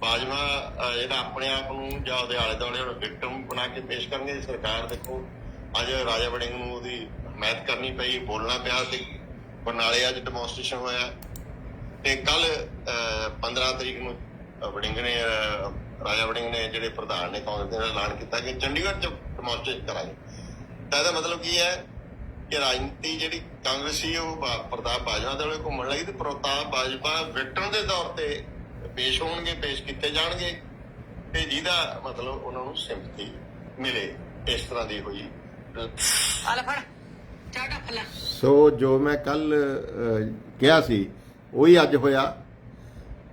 ਬਾਜਵਾ, ਅਹ ਜਿਹੜਾ ਆਪਣੇ ਆਪ ਨੂੰ ਜਾਂ ਉਹਦੇ ਆਲੇ ਦੁਆਲੇ ਉਹਨੂੰ ਵਿਕਟਮ ਬਣਾ ਕੇ ਪੇਸ਼ ਕਰਨਗੇ, ਸਰਕਾਰ ਦੇਖੋ ਅੱਜ ਰਾਜਾ ਵੜਿੰਗ ਨੂੰ ਉਹਦੀ ਹਮਾਇਤ ਕਰਨੀ ਪਈ, ਬੋਲਣਾ ਪਿਆ ਤੇ ਬਰਨਾਲੇ ਅੱਜ ਡੈਮੋਨਸਟ੍ਰੇਸ਼ਨ ਹੋਇਆ। ਤੇ ਕੱਲ 15 ਤਰੀਕ ਨੂੰ ਵੜਿੰਗ ਨੇ ਰਾਜਾ ਵੜਿੰਗ ਨੇ ਜਿਹੜੇ ਪ੍ਰਧਾਨ ਨੇ ਕਾਂਗਰਸ ਦੇ ਐਲਾਨ ਕੀਤਾ ਕਿ ਚੰਡੀਗੜ੍ਹ ਚ ਡੈਮੋਨਸਟ੍ਰੇਟ ਕਰਾਂਗੇ। ਤਾਂ ਇਹਦਾ ਮਤਲਬ ਕੀ ਹੈ ਕਿ ਰਾਜਨੀਤੀ ਜਿਹੜੀ ਕਾਂਗਰਸੀ ਉਹ ਪ੍ਰਤਾਪ ਬਾਜਵਾ ਦੇ ਕੋਲ ਘੁੰਮਣ ਲੱਗੀ ਤੇ ਪ੍ਰਤਾਪ ਬਾਜਵਾ ਵਿਕਟਮ ਦੇ ਤੌਰ ਤੇ ਪੇਸ਼ ਹੋਣਗੇ, ਪੇਸ਼ ਕੀਤੇ ਜਾਣਗੇ ਤੇ ਜਿਹਦਾ ਮਤਲਬ ਉਹਨਾਂ ਨੂੰ ਸਿੰਪਥੀ ਮਿਲੇ, ਇਸ ਤਰ੍ਹਾਂ ਦੀ ਹੋਈ। ਆ ਲੈ ਫੜ। ਚਾਟਾ ਫੱਲਾ ਸੋ ਜੋ ਮੈਂ ਕੱਲ ਕਿਹਾ ਸੀ, ਉਹੀ ਅੱਜ ਹੋਇਆ।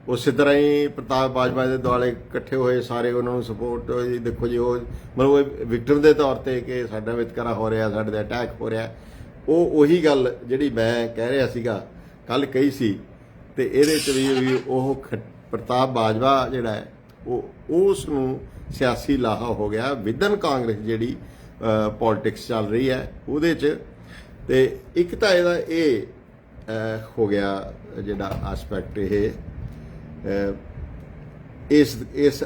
ਉਸੇ ਤਰ੍ਹਾਂ ਹੀ ਪ੍ਰਤਾਪ ਬਾਜਵਾ ਦੇ ਦੁਆਲੇ ਇਕੱਠੇ ਹੋਏ ਸਾਰੇ ਉਹਨਾਂ ਨੂੰ ਸਪੋਰਟ ਦੇਖੋ ਜੀ, ਉਹ ਮਤਲਬ ਵਿਕਟਰ ਦੇ ਤੌਰ ਤੇ ਕਿ ਸਾਡਾ ਵਿਤਕਰਾ ਹੋ ਰਿਹਾ, ਸਾਡੇ ਤੇ ਅਟੈਕ ਹੋ ਰਿਹਾ। ਉਹ ਉਹੀ ਗੱਲ ਜਿਹੜੀ ਮੈਂ ਕਹਿ ਰਿਹਾ ਸੀਗਾ, ਕੱਲ ਕਹੀ ਸੀ। ਤੇ ਇਹਦੇ ਚ ਵੀ ਉਹ ਖ- ਪ੍ਰਤਾਪ ਬਾਜਵਾ ਜਿਹੜਾ ਹੈ, ਉਹ, ਉਸ ਨੂੰ ਸਿਆਸੀ ਲਾਹਾ ਹੋ ਗਿਆ। ਵਿਦਨ ਕਾਂਗਰਸ ਜਿਹੜੀ ਪੋਲਿਟਿਕਸ ਚੱਲ ਰਹੀ ਹੈ ਉਹਦੇ ਚ। ਤੇ ਇੱਕ ਤਾਂ ਇਹਦਾ ਇਹ ਹੋ ਗਿਆ ਜਿਹੜਾ ਐਸਪੈਕਟ ਇਹ ਇਸ ਇਸ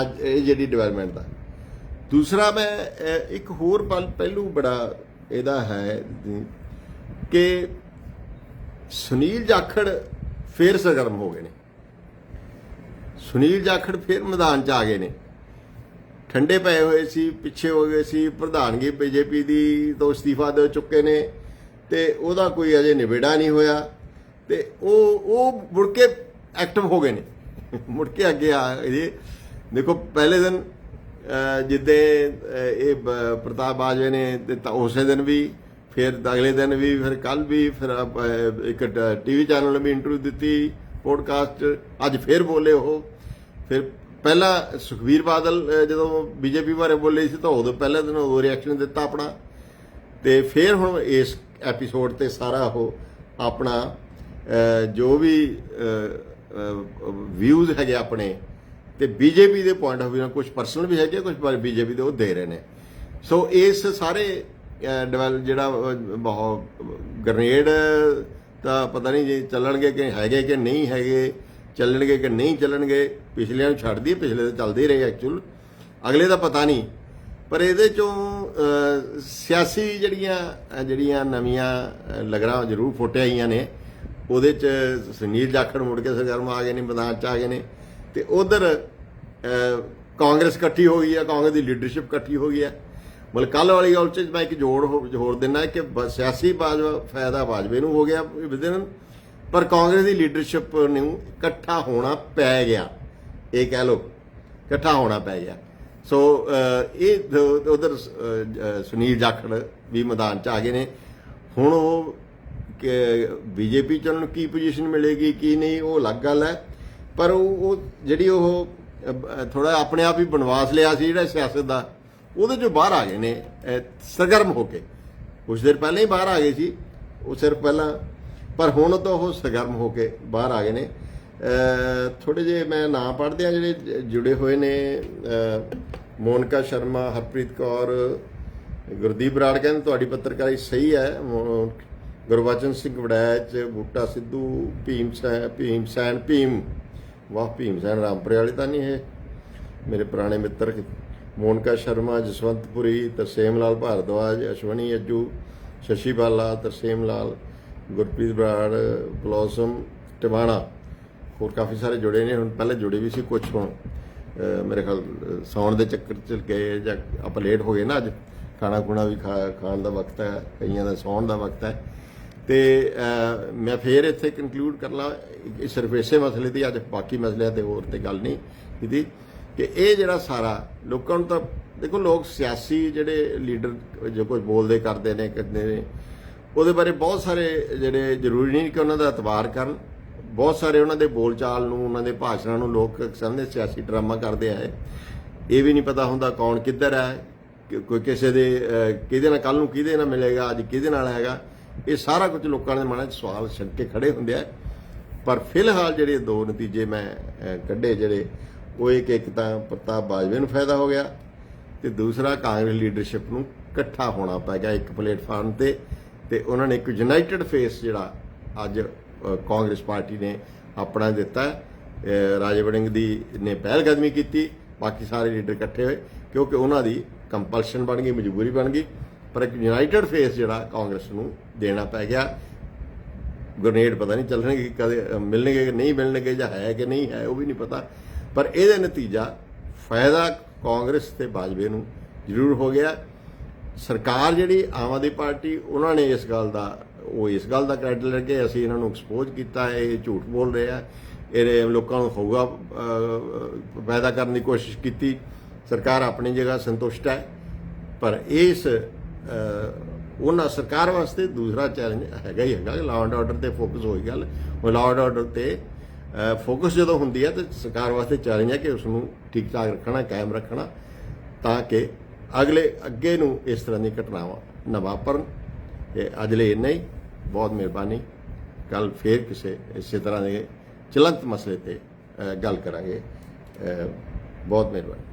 ਅੱਜ ਇਹ ਜਿਹੜੀ ਡਿਵੈਲਪਮੈਂਟ ਦਾ। ਦੂਸਰਾ ਮੈਂ ਇੱਕ ਹੋਰ ਪਲ, ਪਹਿਲੂ ਬੜਾ ਇਹਦਾ ਹੈ ਕਿ ਸੁਨੀਲ ਜਾਖੜ ਫੇਰ ਸਰਗਰਮ ਹੋ ਗਏ ਨੇ। ਸੁਨੀਲ ਜਾਖੜ ਫੇਰ ਮੈਦਾਨ 'ਚ ਆ ਗਏ ਨੇ। ਠੰਡੇ ਪਏ ਹੋਏ ਸੀ ਪਿੱਛੇ ਹੋ ਗਏ ਸੀ ਪ੍ਰਧਾਨਗੀ ਬੀਜੇਪੀ ਦੀ ਤੋਂ ਅਸਤੀਫਾ ਦੇ ਚੁੱਕੇ ਨੇ ਤੇ ਉਹਦਾ ਕੋਈ ਅਜੇ ਨਿਬੇੜਾ ਨਹੀਂ ਹੋਇਆ ਤੇ ਉਹ ਉਹ ਮੁੜ ਕੇ ਐਕਟਿਵ ਹੋ ਗਏ ਨੇ। ਮੁੜ ਕੇ ਅੱਗੇ ਆ ਇਹ ਦੇਖੋ ਪਹਿਲੇ ਦਿਨ ਅਹ, ਜਿੱਦੇ ਇਹ ਬ- ਪ੍ਰਤਾਪ ਬਾਜਵੇ ਨੇ ਤਾਂ ਉਸੇ ਦਿਨ ਵੀ ਫਿਰ ਅਗਲੇ ਦਿਨ ਵੀ ਫਿਰ ਕੱਲ ਵੀ ਫਿਰ ਅਹ, ਇੱਕ ਟੀਵੀ ਚੈਨਲ ਵੀ ਇੰਟਰਵਿਊ ਦਿੱਤੀ ਪੋਡਕਾਸਟ ਅੱਜ ਫਿਰ ਬੋਲੇ ਉਹ। ਫਿਰ ਪਹਿਲਾਂ ਸੁਖਵੀਰ ਬਾਦਲ ਅਹ, ਜਦੋਂ ਬੀਜੇਪੀ ਬਾਰੇ ਬੋਲੇ ਸੀ ਤਾਂ ਉਦੋਂ ਪਹਿਲੇ ਦਿਨ ਉਹ ਰਿਐਕਸ਼ਨ ਦਿੱਤਾ ਆਪਣਾ। ਤੇ ਫਿਰ ਹੁਣ ਇਸ ਐਪੀਸੋਡ ਤੇ ਸਾਰਾ ਉਹ ਆਪਣਾ ਜੋ ਵੀ ਵਿਊਜ਼ ਹੈਗੇ ਆਪਣੇ ਤੇ ਬੀਜੇਪੀ ਦੇ ਪੁਆਇੰਟ ਆਫ View ਨਾਲ ਕੁਝ ਪਰਸਨਲ ਵੀ ਹੈਗੇ ਕੁਝ ਬੀਜੇਪੀ ਦੇ ਉਹ ਦੇ ਰਹੇ ਨੇ। ਸੋ ਇਸ ਸਾਰੇ ਡਿਵੈਲਪ ਜਿਹੜਾ ਅਹ, ਬਹੁਤ ਗ੍ਰਨੇਡ ਤਾਂ ਪਤਾ ਨਹੀਂ ਜੇ ਚੱਲਣਗੇ ਕਿ ਹੈਗੇ ਕਿ ਨਹੀਂ ਹੈਗੇ। ਚੱਲਣਗੇ ਕਿ ਨਹੀਂ ਚੱਲਣਗੇ, ਪਿਛਲਿਆਂ ਨੂੰ ਛੱਡ ਦਈਏ ਪਿਛਲੇ ਤਾਂ ਚੱਲਦੇ ਰਹੇ ਐਕਚੁਅਲ ਅਗਲੇ ਦਾ ਪਤਾ ਨਹੀਂ। ਪਰ ਇਹਦੇ ਚੋਂ ਸਿਆਸੀ ਜਿਹੜੀਆਂ ਜਿਹੜੀਆਂ ਨਵੀਆਂ ਲਗਰਾਂ ਜ਼ਰੂਰ ਫੁੱਟੇ ਆਈਆਂ ਨੇ। ਉਹਦੇ ਚ ਸੁਨੀਲ ਜਾਖੜ ਮੁੜ ਕੇ ਸਰਗਰਮ ਆ ਗਏ ਨੇ, ਮੈਦਾਨ ਚ ਆ ਗਏ ਨੇ। ਤੇ ਉਧਰ ਕਾਂਗਰਸ ਇਕੱਠੀ ਹੋ ਗਈ ਹੈ, ਕਾਂਗਰਸ ਦੀ ਲੀਡਰਸ਼ਿਪ ਇਕੱਠੀ ਹੋ ਗਈ ਹੈ। ਮਤਲਬ ਕੱਲ ਵਾਲੀ ਗੱਲ ਚ ਮੈਂ ਇੱਕ ਜੋੜ ਹੋਰ ਦਿੰਦਾ ਕਿ ਬ- ਸਿਆਸੀ ਬਾਜਵਾ ਫਾਇਦਾ ਬਾਜਵੇ ਨੂੰ ਹੋ ਗਿਆ। ਵਿਦਨ ਪਰ ਕਾਂਗਰਸ ਦੀ ਲੀਡਰਸ਼ਿਪ ਨੂੰ ਇਕੱਠਾ ਹੋਣਾ ਪੈ ਗਿਆ। ਇਹ ਕਹਿ ਲਓ, ਇਕੱਠਾ ਹੋਣਾ ਪੈ ਗਿਆ। ਸੋ ਇਹ ਉਧਰ ਸੁਨੀਲ ਜਾਖੜ ਵੀ ਮੈਦਾਨ ਚ ਆ ਗਏ ਨੇ। ਹੁਣ ਉਹ ਕਿ ਬੀਜੇਪੀ ਚ ਉਹਨਾਂ ਨੂੰ ਕੀ ਪੋਜੀਸ਼ਨ ਮਿਲੇਗੀ, ਕੀ ਨਹੀਂ, ਉਹ ਅਲੱਗ ਗੱਲ ਹੈ। ਪਰ ਉਹ ਉਹ ਜਿਹੜੀ ਉਹ ਥੋੜਾ ਆਪਣੇ ਆਪ ਹੀ ਬਨਵਾਸ ਲਿਆ ਸੀ, ਜਿਹੜਾ ਸਿਆਸਤ ਦਾ, ਉਹਦੇ ਚੋਂ ਬਾਹਰ ਆ ਗਏ ਨੇ ਸਰਗਰਮ ਹੋ ਕੇ। ਕੁਝ ਦੇਰ ਪਹਿਲਾਂ ਹੀ ਬਾਹਰ ਆ ਗਏ ਸੀ, ਉਹ ਸਿਰਫ ਪਹਿਲਾਂ ਪਰ ਹੁਣ ਤਾਂ ਉਹ ਸਰਗਰਮ ਹੋ ਕੇ ਬਾਹਰ ਆ ਗਏ ਨੇ। ਥੋੜੇ ਜਿਹੇ ਮੈਂ ਨਾਂ ਪੜ੍ਹਦੇ ਆ ਜਿਹੜੇ ਜੁੜੇ ਹੋਏ ਨੇ। ਮੋਨਕਾ ਸ਼ਰਮਾ, ਹਰਪ੍ਰੀਤ ਕੌਰ, ਗੁਰਦੀਪ ਬਰਾੜ ਕਹਿੰਦੇ ਤੁਹਾਡੀ ਪੱਤਰਕਾਰੀ ਸਹੀ ਹੈ। ਮੋ- ਗੁਰਬਚਨ ਸਿੰਘ ਵੜੈਚ, ਬੂਟਾ ਸਿੱਧੂ, ਭੀਮ ਸੈਨ ਭੀਮ ਸੈਨ, ਭੀਮ। ਵਾਹ, ਭੀਮ ਸੈਨ ਰਾਮਪੁਰੇ ਵਾਲੇ ਤਾਂ ਨਹੀਂ ਇਹ। ਮੇਰੇ ਪੁਰਾਣੇ ਮਿੱਤਰ ਮੋਨਕਾ ਸ਼ਰਮਾ, ਜਸਵੰਤਪੁਰੀ, ਤਰਸੇਮ ਲਾਲ ਭਾਰਦਵਾਜ, ਅਸ਼ਵਨੀ ਅੱਜੂ ਸ਼ਸ਼ੀ ਬਾਲਾ ਤਰਸੇਮ ਲਾਲ। ਗੁਰਪ੍ਰੀਤ ਬਰਾੜ, ਬਲੌਸਮ, ਟਿਵਾਣਾ। ਹੋਰ ਕਾਫੀ ਸਾਰੇ ਜੁੜੇ ਨੇ। ਹੁਣ ਪਹਿਲੇ ਜੁੜੇ ਵੀ ਸੀ ਕੁਝ ਹੁਣ ਮੇਰੇ ਖਿਆਲ, ਅਹ ਸੌਣ ਦੇ ਚੱਕਰ ਚ ਗਏ ਜਾਂ ਆਪਾਂ ਲੇਟ ਹੋ ਗਏ ਨਾ ਅੱਜ। ਖਾਣਾ ਖੁਣਾ ਵੀ ਖਾਣ ਦਾ ਵਕਤ ਹੈ, ਕਈਆਂ ਦਾ ਸੌਣ ਦਾ ਵਕਤ ਹੈ। ਤੇ ਮੈਂ ਫੇਰ ਇੱਥੇ ਕੰਕਲੂਡ ਕਰ ਲਾਂ। ਸਿਰਫ ਇਸੇ ਮਸਲੇ ਦੀ, ਅੱਜ ਬਾਕੀ ਮਸਲਿਆਂ ਤੇ ਹੋਰ ਤੇ ਗੱਲ ਨਹੀਂ ਕੀਤੀ। ਕਿ ਇਹ ਜਿਹੜਾ ਸਾਰਾ, ਲੋਕਾਂ ਨੂੰ ਤਾਂ ਦੇਖੋ, ਲੋਕ ਸਿਆਸੀ ਜਿਹੜੇ ਲੀਡਰ ਜੋ ਕੁਝ ਬੋਲਦੇ, ਕਰਦੇ ਨੇ ਕਰਦੇ ਨੇ ਉਹਦੇ ਬਾਰੇ ਬਹੁਤ ਸਾਰੇ ਜਿਹੜੇ ਜ਼ਰੂਰੀ ਨਹੀਂ ਕਿ ਉਹਨਾਂ ਦਾ ਇਤਬਾਰ ਕਰਨ। ਬਹੁਤ ਸਾਰੇ ਉਹਨਾਂ ਦੇ ਬੋਲਚਾਲ ਨੂੰ, ਉਹਨਾਂ ਦੇ ਭਾਸ਼ਣਾਂ ਨੂੰ ਲੋਕ ਸਮਝਦੇ ਸਿਆਸੀ ਡਰਾਮਾ ਕਰਦੇ ਆਏ। ਇਹ ਵੀ ਨਹੀਂ ਪਤਾ ਹੁੰਦਾ ਕੌਣ ਕਿੱਧਰ ਹੈ ਕੋਈ ਕਿਸੇ ਦੇ ਕਿਹਦੇ ਨਾਲ ਕੱਲ ਨੂੰ ਕਿਹਦੇ ਨਾਲ ਮਿਲੇਗਾ, ਅੱਜ ਕਿਹਦੇ ਨਾਲ ਹੈਗਾ। ਇਹ ਸਾਰਾ ਕੁਝ ਲੋਕਾਂ ਦੇ ਮਨਾਂ 'ਚ ਸਵਾਲ ਛੱਡ ਕੇ ਖੜੇ ਹੁੰਦੇ ਆ। ਪਰ ਫਿਲਹਾਲ ਜਿਹੜੇ ਦੋ ਨਤੀਜੇ ਮੈਂ ਕੱਢੇ ਜਿਹੜੇ, ਉਹ ਇੱਕ ਇੱਕ ਤਾਂ ਪ੍ਰਤਾਪ ਬਾਜਵੇ ਨੂੰ ਫਾਇਦਾ ਹੋ ਗਿਆ ਤੇ ਦੂਸਰਾ ਕਾਂਗਰਸ ਲੀਡਰਸ਼ਿਪ ਨੂੰ ਇਕੱਠਾ ਹੋਣਾ ਪੈ ਗਿਆ ਇੱਕ ਪਲੇਟਫਾਰਮ ਤੇ। ਤੇ ਉਹਨਾਂ ਨੇ ਇੱਕ ਯੂਨਾਈਟਿਡ ਫੇਸ ਜਿਹੜਾ ਅੱਜ ਕਾਂਗਰਸ ਪਾਰਟੀ ਨੇ ਆਪਣਾ ਦਿੱਤਾ ਰਾਜੇ ਵੜਿੰਗ ਦੀ ਨੇ ਪਹਿਲ ਕਦਮੀ ਕੀਤੀ, ਬਾਕੀ ਸਾਰੇ ਲੀਡਰ ਇਕੱਠੇ ਹੋਏ, ਕਿਉਂਕਿ ਉਹਨਾਂ ਦੀ ਕੰਪਲਸ਼ਨ ਬਣ ਗਈ, ਮਜਬੂਰੀ ਬਣ ਗਈ। ਪਰ ਇੱਕ ਯੂਨਾਈਟਿਡ ਫੇਸ ਜਿਹੜਾ ਕਾਂਗਰਸ ਨੂੰ ਦੇਣਾ ਪੈ ਗਿਆ। ਗ੍ਰੇਨੇਡ ਪਤਾ ਨਹੀਂ ਚੱਲਣਗੇ ਕਦੇ ਮਿਲਣਗੇ ਕਿ ਨਹੀਂ ਮਿਲਣਗੇ ਜਾਂ ਹੈ ਕਿ ਨਹੀਂ ਹੈ, ਉਹ ਵੀ ਨਹੀਂ ਪਤਾ। ਪਰ ਇਹਦਾ ਨਤੀਜਾ ਫਾਇਦਾ ਕਾਂਗਰਸ ਤੇ ਬਾਜਵੇ ਨੂੰ ਜ਼ਰੂਰ ਹੋ ਗਿਆ। ਸਰਕਾਰ ਜਿਹੜੀ ਆਮ ਆਦਮੀ ਪਾਰਟੀ, ਉਹਨਾਂ ਨੇ ਇਸ ਗੱਲ ਦਾ, ਉਹ ਇਸ ਗੱਲ ਦਾ ਕ੍ਰੈਡਿਟ ਲੈ ਕੇ ਅਸੀਂ ਇਹਨਾਂ ਨੂੰ ਐਕਸਪੋਜ਼ ਕੀਤਾ ਹੈ, ਇਹ ਝੂਠ ਬੋਲ ਰਹੇ ਆ। ਇਹ ਲੋਕਾਂ ਨੂੰ ਹੋਊਗਾ ਪੈਦਾ ਕਰਨ ਦੀ ਕੋਸ਼ਿਸ਼ ਕੀਤੀ। ਸਰਕਾਰ ਆਪਣੀ ਜਗ੍ਹਾ ਸੰਤੁਸ਼ਟ ਹੈ। ਪਰ ਇਸ ਉਹਨਾਂ ਸਰਕਾਰ ਵਾਸਤੇ ਦੂਸਰਾ ਚੈਲੰਜ ਹੈਗਾ ਹੀ ਹੈਗਾ ਲਾਅ ਐਂਡ ਆਰਡਰ ਤੇ ਫੋਕਸ ਹੋਈ ਗੱਲ। ਉਹ ਲਾਅ ਐਂਡ ਆਰਡਰ ਤੇ ਫੋਕਸ ਜਦੋਂ ਹੁੰਦੀ ਹੈ ਤੇ ਸਰਕਾਰ ਵਾਸਤੇ ਚੈਲੰਜ ਹੈ ਕਿ ਉਸ ਨੂੰ ਠੀਕ ਠਾਕ ਰੱਖਣਾ, ਕਾਇਮ ਰੱਖਣਾ, ਤਾਂ ਕਿ ਅਗਲੇ ਅੱਗੇ ਨੂੰ ਇਸ ਤਰ੍ਹਾਂ ਦੀ ਘਟਨਾਵਾਂ ਨਾ ਵਾਪਰਨ। ਤੇ ਅੱਜ ਲਈ ਇੰਨਾ ਹੀ। ਬਹੁਤ ਮਿਹਰਬਾਨੀ। ਕੱਲ ਫੇਰ ਕਿਸੇ ਇਸੇ ਤਰ੍ਹਾਂ ਦੇ ਚਲੰਤ ਮਸਲੇ ਤੇ ਗੱਲ ਕਰਾਂਗੇ। ਬਹੁਤ ਮਿਹਰਬਾਨੀ।